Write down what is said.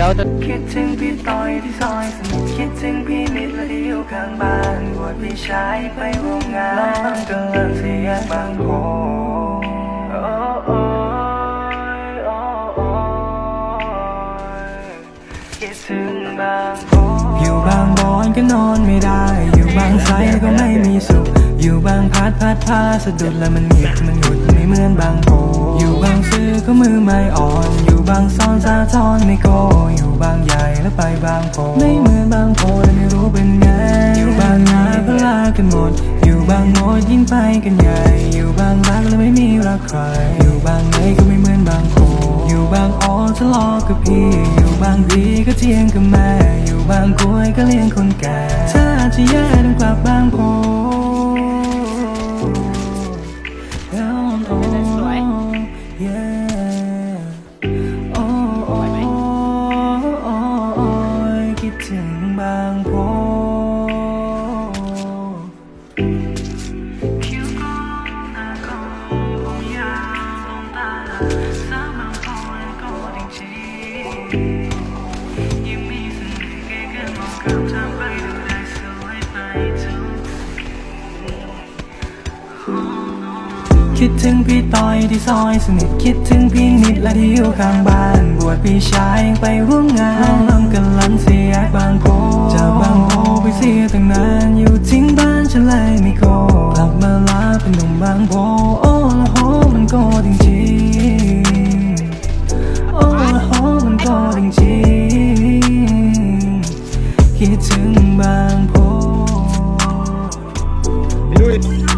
ดี๋ยวจะคิดถึงพี่ต้อยที่ซอยสนุกคิดถึงพี่นิดและที่อยู่ข้างบ้านบวชพี่ชายไปร่วมงานล้อมกำลังเสียบางโพโอ้โอ้ยโอ้โอ้ยคิดถึงบางโพอยู่บางบอนก็นอนไม่ได้ อยู่บางไซก็ไม่มีสุข อยู่บางพัดพัดพาสะดุดแล้วมันหงิดมันหงุดไม่เหมือนบางโพอยู่บางซื้อก็มือไม่อ่อน อยู่บางซ่อนซาทอนไม่โก อยู่บางใหญ่แล้วไปบางโพไม่เหมือนบางโพแล้วไม่รู้เป็นไง อยู่บางนาก็ลากันหมด อยู่บางโมดยิ่งไปกันใหญ่ อยู่บางรักแล้วไม่มีรักใคร อยู่บางไหนก็ไม่เหมือนบางโพอยู่บางอ้อทะเลาะกับพี่ อยู่บางดีก็เทียงกับแม่ อยู่บางกล้วยก็เลี้ยงคนแก่ถ้าจะแย่ต้องกลับบางโพ งกับเธอไปดูได้สวยไปทุกคิดถึงพี่ต้อยที่ซอยสนิทคิดถึงพี่นิดและที่อยู่ข้างบ้าน บวชพี่ชายไปร่วมงาน กันลันเสียบางโพจากบางโพไปเสียตั้งนานอยู่ทิ้งบ้านฉันเลยไม่โกกลับมาลาเป็นหนุ่มบางโพโอ้ละโหมันโกจริงๆโอ้ละโหมันโกจริงๆคิดถึงบางโพไปดูดิ